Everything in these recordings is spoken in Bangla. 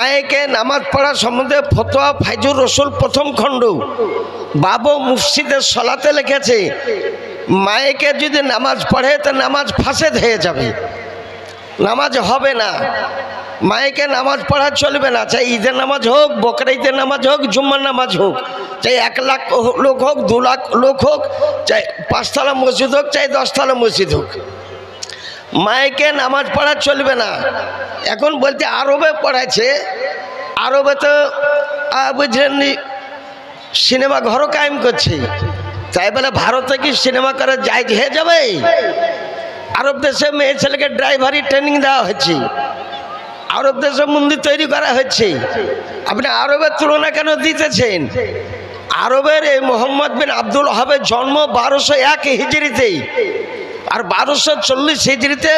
মায়েকে নামাজ পড়া সম্বন্ধে ফতোয়া ফাইজুর রসুল প্রথম খণ্ড। বাবু মুফসিদের সলাতে লিখেছে, মায়েকে যদি নামাজ পড়ে, তো নামাজ ফাঁসেদ হয়ে যাবে। নামাজ হবে না। মায়েকে নামাজ পড়া চলবে না। চাই ঈদের নামাজ হোক, বকরা ঈদের নামাজ হোক, জুম্মার নামাজ হোক। চাই এক লাখ লোক হোক, দু লাখ লোক হোক, চাই পাঁচতলা মসজিদ হোক, চাই দশতলা মসজিদ হোক। মায়েকে নামাজ পড়া চলবে না। এখন বলতে আরবে পড়াচ্ছে আরবে তো বুঝলেন সিনেমা ঘরও কায়েম করছে। তাই বলে ভারতে কি সিনেমা করা যায় হয়ে যাবে? আরব দেশে মেয়ে ছেলেকে ড্রাইভারি ট্রেনিং দেওয়া হচ্ছে আরব দেশে মন্দির তৈরি করা হচ্ছে আপনি আরবের তুলনা কেন দিতেছেন? আরবের এই মোহাম্মদ বিন আব্দুল হাবের জন্ম বারোশো এক হিজড়িতেই। আর বারোশো চল্লিশ হিজড়িতে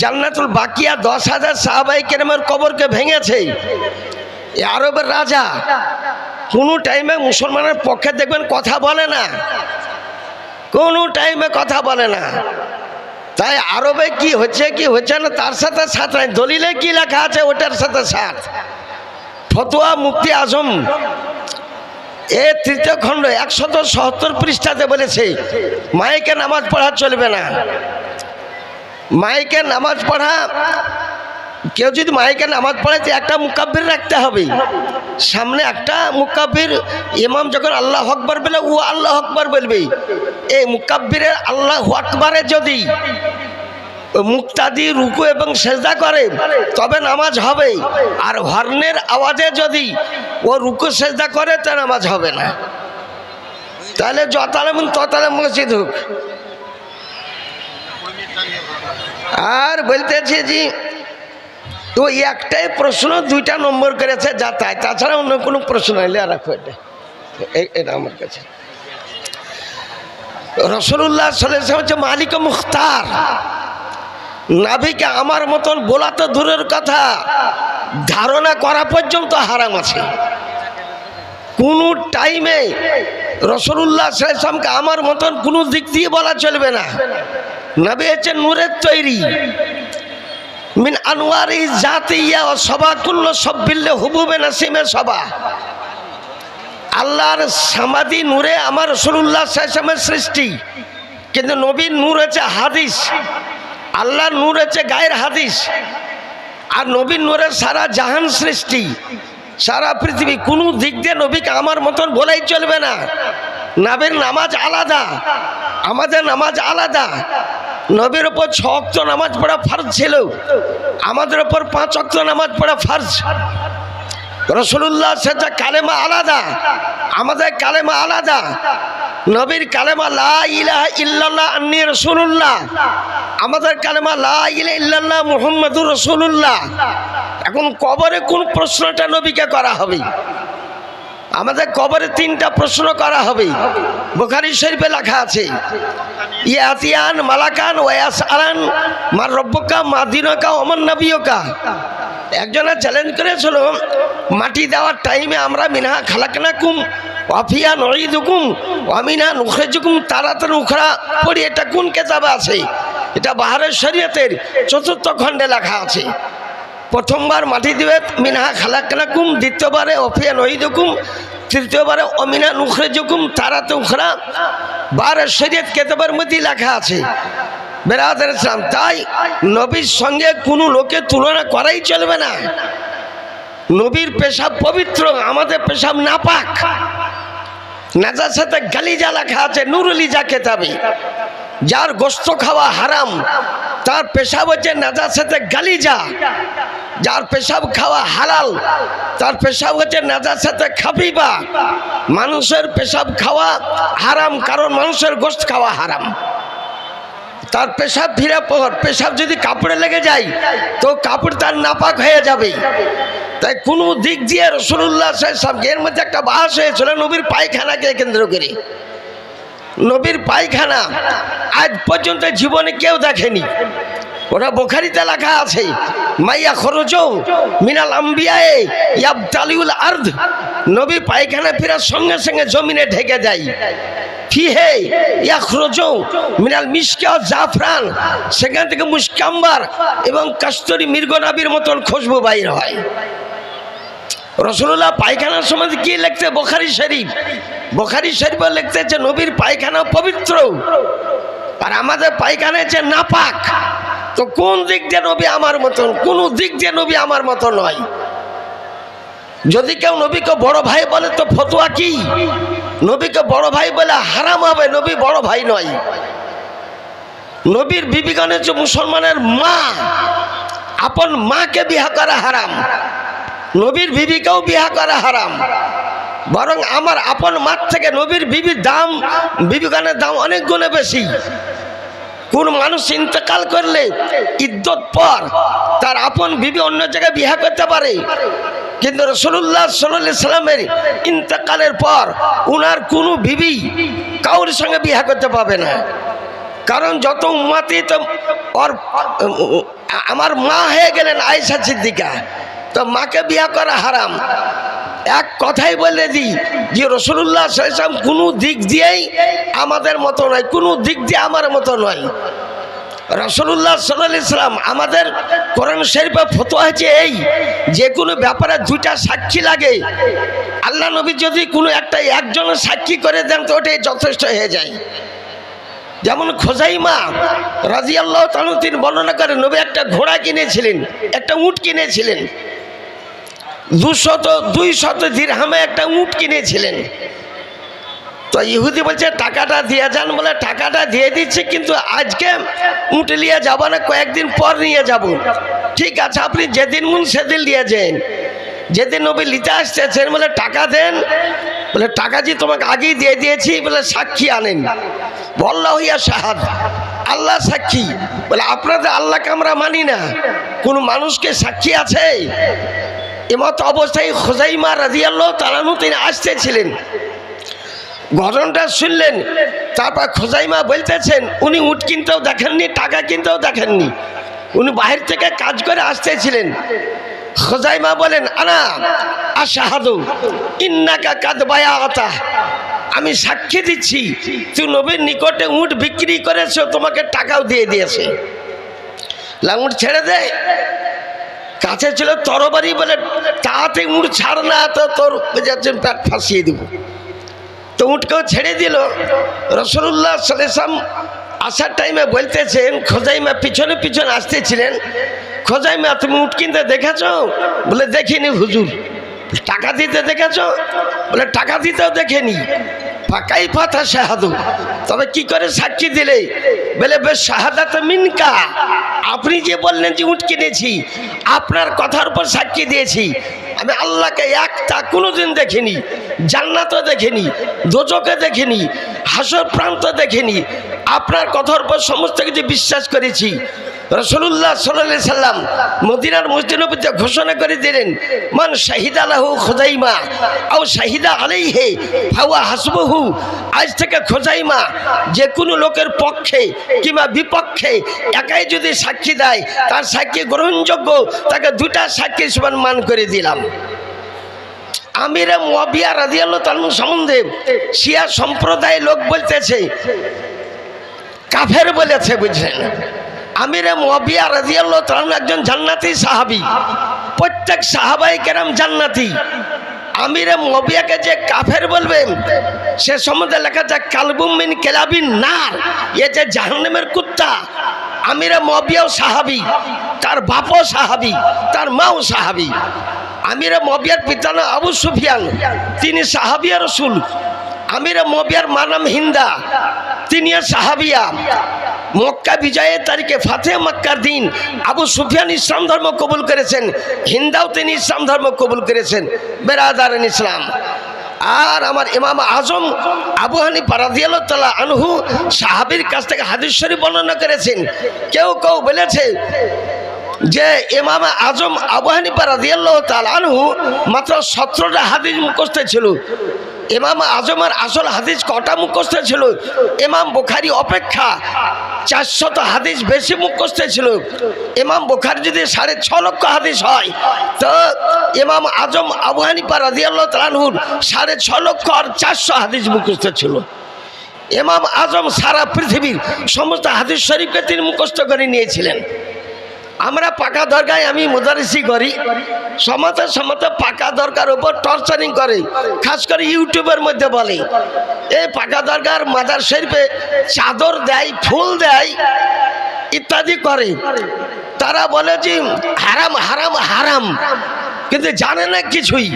জান্নাতুল বাকিয়া দশ হাজার সাহাবাই কেরামের কবরকে ভেঙেছে। আরবের রাজা, কোনো টাইমে মুসলমানের পক্ষে দেখবেন কথা বলে না। কোনো টাইমে কথা বলে না। তাই আরবে কি হচ্ছে কি হচ্ছে না, তার সাথে সাথ নাই। দলিলে কি লেখা আছে, ওটার সাথে সাথ ফতোয়া মুক্তি আজম এ তৃতীয় খণ্ড একশত সত্তর পৃষ্ঠাতে বলেছে, মাইকে নামাজ পড়া চলবে না। মাইকে নামাজ পড়া, কেউ যদি মাইকে নামাজ পড়ে একটা মুকাব্বির রাখতে হবে। সামনে একটা মুকাব্বির, ইমাম যখন আল্লাহ আকবর বলে, ও আল্লাহ আকবর বলবে। এই মুকাব্বিরের আল্লাহ আকবরে যদি মুক্তাদি রুকু এবং সেজদা করে, তবে নামাজ হবে আর হর্নের আওয়াজে যদি ও রুকু সেজদা করে, তা নামাজ হবে না। তাহলে যতালে ততালে মসজিদ হোক। আর বলতেছি যে, তো একটাই প্রশ্ন, দুইটা নম্বর করেছে যা তাই তাছাড়া অন্য কোনো প্রশ্ন এলে আর রাখো এটা। এটা আমার কাছে। রসুল্লাহ সাল্লাম হচ্ছে মালিক মুখতার। নাভিকে আমার মতন বলা তো দূরের কথা। ধারণা করা পর্যন্ত হারাম আছে। কোনো টাইমে রসুল্লাহ সাল্লামকে আমার মতন কোনো দিক দিয়ে বলা চলবে না। নাবি হচ্ছে নূরের তৈরি। মিন আনোয়ারি জাতিয়া ও সবা কুল্ল সব বিল্লে হুবুবে নাসিমে সবা। আল্লাহর সামাদি নূরে আমার রসুল্লাহ সাল্লামের সৃষ্টি। কিন্তু নবীন নূর হচ্ছে হাদিস। আল্লাহর নূর হচ্ছে গায়ের হাদিস। আর নবীর নূরের সারা জাহান সৃষ্টি, সারা পৃথিবী, কোনো দিক দিয়ে নবীকে আমার মতন বলাই চলবে না। নাবের নামাজ আলাদা, আমাদের নামাজ আলাদা। নবীর ওপর ছ অক্ত নামাজ পড়া ফার্জ ছিল, আমাদের ওপর পাঁচ অক্ত নামাজ পড়া ফার্জ। রসুল্লাহ সেটা কালেমা আলাদা, আমাদের কালেমা আলাদা। নবীর কালেমা লা ইল্লাল্লাহ আন্নি রসুল্লাহ আমাদের কালেমা লা ইলাহা রসুল্লাহ এখন কবরে কোন প্রশ্নটা নবীকে করা হবে? আমাদের কবরে তিনটা প্রশ্ন করা হবে। বোখারি শরীফে লেখা আছে, ইয়াতিয়ান মালাকান ওয়াস আলান মার রব্বকা, মা দিনকা অমন নবীকা একজনে চ্যালেঞ্জ করেছিল, মাটি দেওয়ার টাইমে আমরা মিনহা খালাকনা কুম অফিয়া নঈদুকুম, অমিনা নুখরেজুকুম তারাতে নুখরা পড়ি, এটা কোন কেতাবে আছে? এটা বাহারের শরীয়তের চতুর্থ খণ্ডে লেখা আছে। প্রথমবার মাটি দিবে, মিনহা খালাকালাকুম দ্বিতীয়বারে অফিয়া নহিদুকুম তৃতীয়বারে অমিনা নুখরে জুকুম তারাতে উখরা বারের শরীয়ত কেতাবের মধ্যে লেখা আছে। বেরাদের ইসলাম, তাই নবীর সঙ্গে কোনো লোকের তুলনা করাই চলবে না। নবীর পেশাব পবিত্র, আমাদের পেশাব নাপাক। নাজার সাথে গালিজা লেখা আছে নুরুলিজা কেতাবে যার গোস্ত খাওয়া হারাম, তার পেশাব হচ্ছে নাজার সাথে গালিজা যার পেশাব খাওয়া হালাল, তার পেশাব হচ্ছে নাজার সাথে খাবিবা মানুষের পেশাব খাওয়া হারাম, কারণ মানুষের গোস্ত খাওয়া হারাম। তার পেশাব ফিরে পর, পেশাব যদি কাপড়ে লেগে যায়, তো কাপড় তার নাপাক হয়ে যাবে। তাই কোনো দিক দিয়ে রসুল্লাহ সাহেব এর মধ্যে একটা বাস হয়েছিল নবীর পায়খানাকে কেন্দ্র করে। নবীর পায়খানা আজ পর্যন্ত জীবনে কেউ দেখেনি। ওরা বোখারিতে লেখা আছে, মাইয়া খরচ মিনাল আম্বিয়ায়ে আর্ধ নবী পায়খানা ফেরার সঙ্গে সঙ্গে জমিনে ঢেকে যায় ও জাফরান। সেখান থেকে মুস্কাম্বার এবং কাস্তরি মৃগনাবির মতন খুশবু বাইর হয়। রসুল্লাহ পায়খানার সময় কি লিখতে বোখারি শরীফ। বোখারি শরীফ লিখতেছে নবীর পায়খানা পবিত্র। আর আমাদের পায়খানা যে নাপাক। তো কোন দিক দিয়ে নবী আমার মতন? কোন দিক দিয়ে নবী আমার মতো নয়। যদি কেউ নবীকে বড় ভাই বলে, তো ফতোয়া কি? নবীকে বড় ভাই বলে হারাম হবে, নবী বড় ভাই নয়। নবীর বিবিগণ যে মুসলমানের মা, আপন মাকে বিহা করা হারাম। নবীর বিবিকেও বিহা করা হারাম। বরং আমার আপন মাঠ থেকে নবীর বিবির দাম বিবিগানের দাম অনেক গুণে বেশি। কোন মানুষ ইন্তেকাল করলে ইদ্যত পর তার আপন বিবি অন্য জায়গায় বিহা করতে পারে। কিন্তু রসুল্লাহ সাল্লাহ সাল্লামের ইন্তেকালের পর উনার কোনো বিবি কাউর সঙ্গে বিহা করতে পাবে না। কারণ যত উম্মাতি তো আমার মা হয়ে গেলেন আয়সা সিদ্দিকা। তো মাকে বিয়া করা হারাম। এক কথাই বলে দিই যে রসুল্লাহ সাল্লাম কোনো দিক দিয়েই আমাদের মতো নয়, কোনো দিক দিয়ে আমার মতো নয়। রসুল্লাহ সাল্লাহ ইসলাম আমাদের কোরআন শরীফে ফতো আছে এই, যে কোনো ব্যাপারে দুইটা সাক্ষী লাগে। আল্লাহ নবী যদি কোনো একটা একজনের সাক্ষী করে দেন তো ওটাই যথেষ্ট হয়ে যায়। যেমন খোজাইমা রাজি আল্লাহ তিনি বর্ণনা করেন, নবী একটা ঘোড়া কিনেছিলেন, একটা উট কিনেছিলেন। দুশত দুই শত দিরহামে একটা উট কিনেছিলেন। তো ইহুদি বলছে, টাকাটা দিয়ে যান বলে, টাকাটা দিয়ে দিচ্ছে, কিন্তু আজকে উঠ নিয়ে যাব না, কয়েকদিন পর নিয়ে যাব। ঠিক আছে, আপনি যেদিন মুন সেদিন নিয়ে যান। যেদিন নবী নিতে আসতেছেন বলে, টাকা দেন। বলে, টাকা যে তোমাকে আগেই দিয়ে দিয়েছি, বলে, সাক্ষী আনেন। বল্লা হইয়া সাহাদ আল্লাহ সাক্ষী। বলে, আপনাদের আল্লাহকে আমরা মানি না। কোনো মানুষকে সাক্ষী আছে? এমত অবস্থায় খোজাইমা রাজিয়াল্লাহ তালানু তিনি আসতেছিলেন। ঘটনাটা শুনলেন, তারপর খোজাইমা বলতেছেন, উনি উঠ কিনতেও দেখেননি, টাকা কিনতেও দেখেননি। উনি বাহির থেকে কাজ করে আসতেছিলেন। খোজাইমা বলেন, আনা আশাহাদু, ইন্নাকা কাদ বায়া আতা আমি সাক্ষী দিচ্ছি, তুই নবীর নিকটে উঠ বিক্রি করেছ, তোমাকে টাকাও দিয়ে দিয়েছে। লাঙুট ছেড়ে দে কাছে ছিল তরবারি বলে, তাতে উঠ ছাড় না, তো তোর যাচ্ছেন প্যাট ফাঁসিয়ে দেবো। তো উঠকেও ছেড়ে দিল। রসুল্লাহ সালেসাম আসার টাইমে বলতেছেন, খোজাইমা পিছনে পিছনে আসতেছিলেন। খোজাইমা, তুমি উঠ কিনতে দেখেছ? বলে, দেখিনি হুজুর। টাকা দিতে দেখেছ? বলে, টাকা দিতেও দেখেনি। ফাঁকাই ফাতা শাহাদু। তবে কি করে সাক্ষী দিলে? বলে, বেশ, শাহাদাত মিনকা। আপনি যে বললেন যে উঠ কিনেছি আপনার কথার উপর সাক্ষী দিয়েছি। আমি আল্লাহকে একটা কোনোদিন দেখিনি, জান্নাতও দেখিনি দোজকে দেখিনি, হাসর প্রান্ত দেখিনি। আপনার কথার উপর সমস্ত কিছু বিশ্বাস করেছি। রসুল্লাহ সাল্লাহ সাল্লাম মদিনার মসজিদে ঘোষণা করে দিলেন, মান শাহিদ আলাহু খোজাইমা, আও শাহিদা আলাই হে ফাওয়া হাসবহু। আজ থেকে খোজাইমা যে কোনো লোকের পক্ষে কিংবা বিপক্ষে একাই যদি সাক্ষী দেয়, তার সাক্ষী গ্রহণযোগ্য, তাকে দুটা সাক্ষী সমান মান করে দিলাম। আমিরে মুয়াবিয়া রাদিয়াল্লাহু তাআলা সম্বন্ধে শিয়া সম্প্রদায়ের লোক বলতেছে, কাফের বলেছে বুঝলেন আমিরে মুয়াবিয়া রাদিয়াল্লাহু তাআলা একজন জান্নাতি সাহাবী। প্রত্যেক সাহাবাই কেরাম জান্নাতি। আমিরে মবিয়াকে যে কাফের বলবেন, সে সম্বন্ধে লেখা যায় কালবুমিন কেলাবিন নার এ যে জাহান্নামের কুত্তা। আমিরে মবিয়াও সাহাবি, তার বাপও সাহাবি, তার মাও সাহাবি। আমিরে মবিয়ার পিতা না আবু সুফিয়ান, তিনি সাহাবিয়া রসুল। আমিরে মবিয়ার মানাম হিন্দা তিনি সাহাবিয়া। মক্কা বিজয়ের তারিখে ফাতে মক্কার দিন আবু সুফিয়ান ইসলাম ধর্ম কবুল করেছেন, হিন্দাও তিনি ইসলাম ধর্ম কবুল করেছেন, বেরাদারান ইসলাম। আর আমার ইমাম আজম আবু হানি পারাদিয়াল তালা আনহু সাহাবির কাছ থেকে হাদিস শরীফ বর্ণনা করেছেন। কেউ কেউ বলেছে যে ইমাম আজম আবু হানিফা রাদিয়াল্লাহু তাআলা আনহু মাত্র সতেরোটা হাদিস মুখস্থ ছিল। ইমাম আজমের আসল হাদিস কটা মুখস্থ ছিল? ইমাম বুখারি অপেক্ষা চারশত হাদিস বেশি মুখস্থ ছিল। এমাম বোখার যদি সাড়ে ছ লক্ষ হাদিস হয়, তো এমাম আজম আবু হানিফা আনহুর সাড়ে ছ লক্ষ আর চারশো হাদিস মুখস্থ ছিল। এমাম আজম সারা পৃথিবীর সমস্ত হাদিস শরীফকে তিনি মুখস্ত করে নিয়েছিলেন। আমরা পাকা দরগায় আমি মুদারিসি করি। সমতে সমতে পাকা দরকার উপর টর্চারিং করে, খাস করে ইউটিউবের মধ্যে বলে। এই পাকা দরকার মাদার শরীফে চাদর দেয়, ফুল দেয়, ইত্যাদি করে। তারা বলে যে হারাম হারাম হারাম। কিন্তু জানে না কিছুই।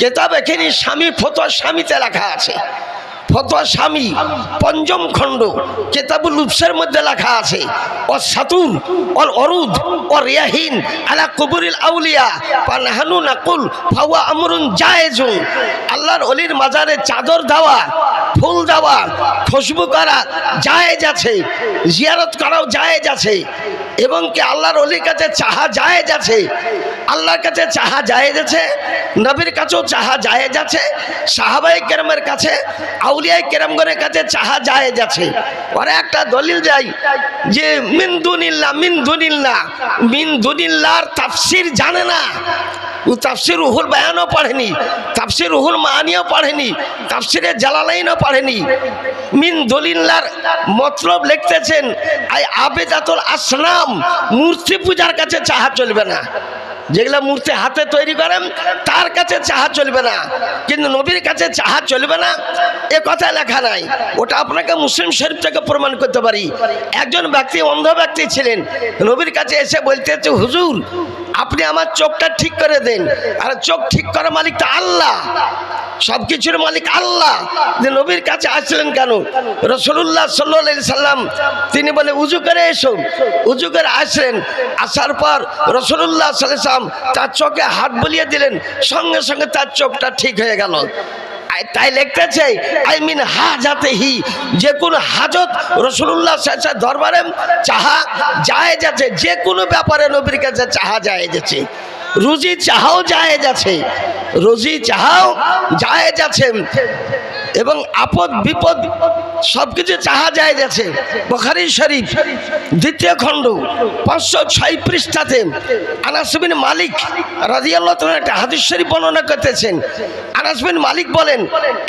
কেতাব এখানে স্বামী ফতো স্বামীতে লেখা আছে। ফতোয়া স্বামী, পঞ্চম খণ্ড, কেতাবুল উৎসের মধ্যে লেখা আছে ও সাতুর অল অরুদ ও রিয়াহিন, আলা কবুরিল আউলিয়া পানহানু নাকুল ফাওয়া আমরুন জায়েজুন। আল্লাহর অলির মাজারে চাদর দেওয়া, ফুল দেওয়া, খুশবু করা জায়েজ আছে, জিয়ারত করাও জায়েজ আছে, এবং কি আল্লাহর অলির কাছে চাহা জায়েজ আছে আল্লাহর কাছে চাহা জায়েজ আছে, নবীর কাছেও চাহা জায়েজ আছে সাহাবাই কেরামের কাছে আউলিয়াই কেরামগণের কাছে চাহা জায়েজ আছে। ওরা একটা দলিল যায় যে মিন্দুনিল্লা মিন্দুনিল্লা মিন্দুনিল্লার তাফসির জানে না। তাফসির রুহুল বায়ানও পড়েনি, তাফসির রুহুল মাহানিও পড়েনি, তাফসিরে জালালাইনও পড়েনি। মিন দলিল্লার মতলব লিখতেছেন, আই আবেদাতুল আসনাম, মূর্তি পূজার কাছে চাহা চলবে না। যেগুলো মূর্তি হাতে তৈরি করেন, তার কাছে চাহা চলবে না। কিন্তু নবীর কাছে চাহা চলবে না, এ কথা লেখা নাই। ওটা আপনাকে মুসলিম শরীফ থেকে প্রমাণ করতে পারি। একজন ব্যক্তি, অন্ধ ব্যক্তি ছিলেন, নবীর কাছে এসে বলতে হুজুর, আপনি আমার চোখটা ঠিক করে দেন। আর চোখ ঠিক করা মালিক তো আল্লাহ। সব কিছুর মালিক আল্লাহ। যে নবীর কাছে আসলেন কেন? রসুল্লাহ সাল্লা সাল্লাম, তিনি বলে, উজু করে এসো। উজু করে আসলেন। আসার পর রসুল্লাহ সাল্লাম তার চোখে হাত বলিয়ে দিলেন। সঙ্গে সঙ্গে তার চোখটা ঠিক হয়ে গেল। তাই লিখতেছে আই মিন হাজাতে হি যে কোনো হাজত রসুল্লাহ দরবারে চাহা যায় যাচ্ছে। যে কোনো ব্যাপারে নবীর কাছে চাহা যায় যাচ্ছে। রুজি চাহাও যায় যাচ্ছে। রুজি চাহাও যায় যাচ্ছে এবং আপদ বিপদ সব কিছু চাহা যায় যাচ্ছে বখারি শরীফ, দ্বিতীয় খণ্ড, পাঁচশো ছয় পৃষ্ঠাতে আনাসবিন মালিক রাজিয়াল্লাহ একটা হাদিস শরীফ বর্ণনা করতেছেন। আনাসবিন মালিক বলেন,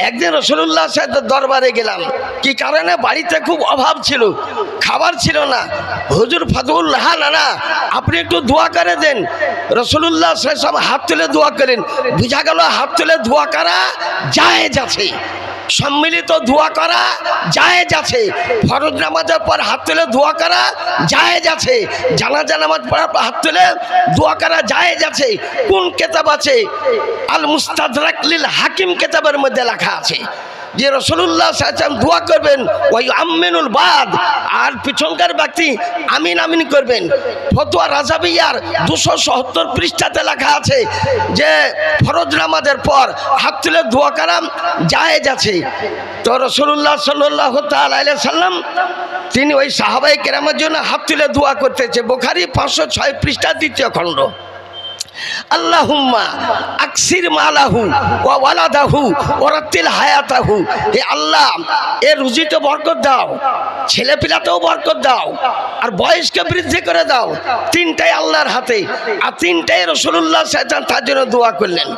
একদিন রসুল্লাহ সাহেবের দরবারে গেলাম। কি কারণে? বাড়িতে খুব অভাব ছিল, খাবার ছিল না। হুজুর ফাদুল্লাহ নানা, আপনি একটু দোয়া করে দেন। রসুল্লাহ সাহেব হাত তুলে দোয়া করেন। বুঝা গেল হাত তুলে দোয়া করা যায় আছে। সম্মিলিত ধোয়া করা জায়েজ আছে। ফরজ নামাজের পর হাত তুলে ধোয়া করা জায়েজ আছে। জানাজা নামাজ পড়ার পর হাত তুলে ধোয়া করা জায়েজ আছে। কোন কেতাব আছে? আল মুস্তাদরাক লিল হাকিম কেতাবের মধ্যে লেখা আছে। যে রসুল্লাহ সাল্লাম দোয়া করবেন ওই আমিনুল বাদ, আর পিছনকার ব্যক্তি আমিন আমিন করবেন। ফতোয়া রাজাবিয়ার দুশো সত্তর পৃষ্ঠাতে লেখা আছে যে, ফরজ নামাজের পর হাত তুলে দোয়া করাম জায়েজ আছে। তো রসুল্লাহ সাল্লাহ সাল্লাম তিনি ওই সাহাবাই কেরামের জন্য হাত তুলে দোয়া করতেছে। বোখারি পাঁচশো ছয় পৃষ্ঠা দ্বিতীয় খণ্ড। আল্লাহুম্মা আকসির মালাহু ওয়া ওয়ালাদাহু ওরাত্তিল হায়াতাহু। হে আল্লাহ, এ রুজিতে বরকত দাও ছেলে পিলাতেও বরকত দাও, আর বয়সকে বৃদ্ধি করে দাও। তিনটাই আল্লাহর হাতে, আর তিনটাই রসুল্লাহ তার জন্য দোয়া করলেন।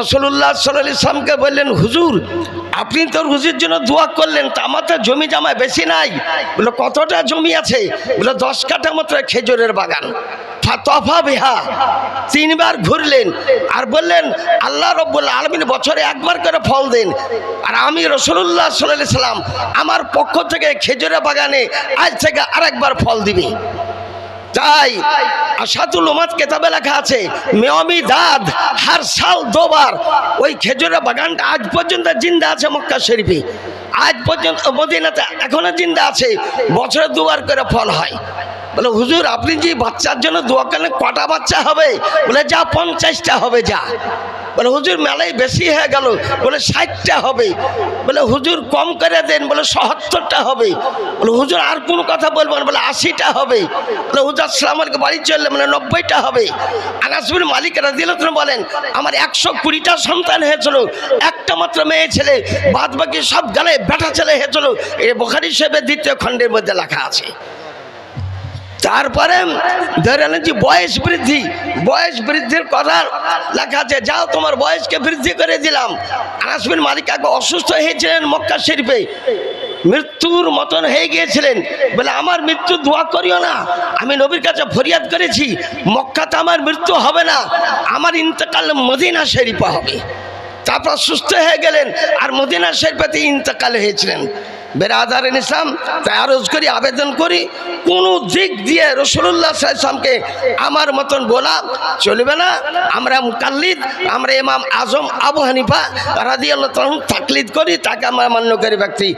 রসুল্লাহ সাল্লাহ ইসলামকে বললেন, হুজুর, আপনি তো রুজির জন্য দোয়া করলেন, তা আমার তো জমি জামায় বেশি নাই। বলে কতটা জমি আছে? বলে দশ কাঠা মাত্র খেজুরের বাগান। তফা বিহা। তিনবার ঘুরলেন আর বললেন, আল্লাহ রব্বুল আলমিন বছরে একবার করে ফল দেন। আর আমি রসুল্লাহ সাল্লাহ সাল্লাম আমার পক্ষ থেকে খেজুরের বাগানে আজ থেকে আরেকবার ফল দিবি। তাই আশাতুল উমাদ কেতাবে লেখা আছে মেয়মি দাদ হার সাল দোবার। ওই খেজুরের বাগানটা আজ পর্যন্ত জিন্দা আছে মক্কা শরীফে। আজ পর্যন্ত মদিনাতে এখনও জিন্দা আছে, বছরে দুবার করে ফল হয়। বলে, হুজুর, আপনি যে বাচ্চার জন্য দোয়া করলেন, কটা বাচ্চা হবে? বলে, যা পঞ্চাশটা হবে, যা। বলে, হুজুর, মেলায় বেশি হয়ে গেল। বলে, ষাটটা হবে। বলে, হুজুর, কম করে দেন। বলে, সত্তরটা হবে। বলে, হুজুর, আর কোনো কথা বলব না। বলে, আশিটা হবে। বলে, হুজুর আলাইকুম, বাড়ি চললে। মানে নব্বইটা হবে। আনাসবির মালিকেরা দিল বলেন, আমার একশো কুড়িটা সন্তান হয়েছিল। একটা মাত্র মেয়ে ছেলে বাদ বাকি সব গালে বেটা ছেলে হয়েছিল। এ বোখারি সাহেবের দ্বিতীয় খণ্ডের মধ্যে লেখা আছে। তারপরে ধরে যে বয়স বৃদ্ধি, বয়স বৃদ্ধির কথা লেখা আছে, যাও তোমার বয়সকে বৃদ্ধি করে দিলাম। আনাসবিন মালিক আগে অসুস্থ হয়েছিলেন মক্কা শরীফে। মৃত্যুর মতন হয়ে গিয়েছিলেন। বলে, আমার মৃত্যু দোয়া করিও না। আমি নবীর কাছে ফরিয়াদ করেছি, মক্কাতে আমার মৃত্যু হবে না। আমার ইন্তকাল মদিনা শরীফা হবে। তারপর সুস্থ হয়ে গেলেন, আর মদিনা শরীফাতে ইন্তকাল হয়েছিলেন। বেরাদার ইসলাম, তাই করি, আবেদন করি, কোনো দিক দিয়ে রসুল্লাহ সাল্লামকে আমার মতন বলা চলবে না। আমরা মুকাল্লিদ, আমরা এমাম আজম আবু হানিফা রাজি আল্লাহ তাকলিদ করি, তাকে আমরা মান্যকারী ব্যক্তি।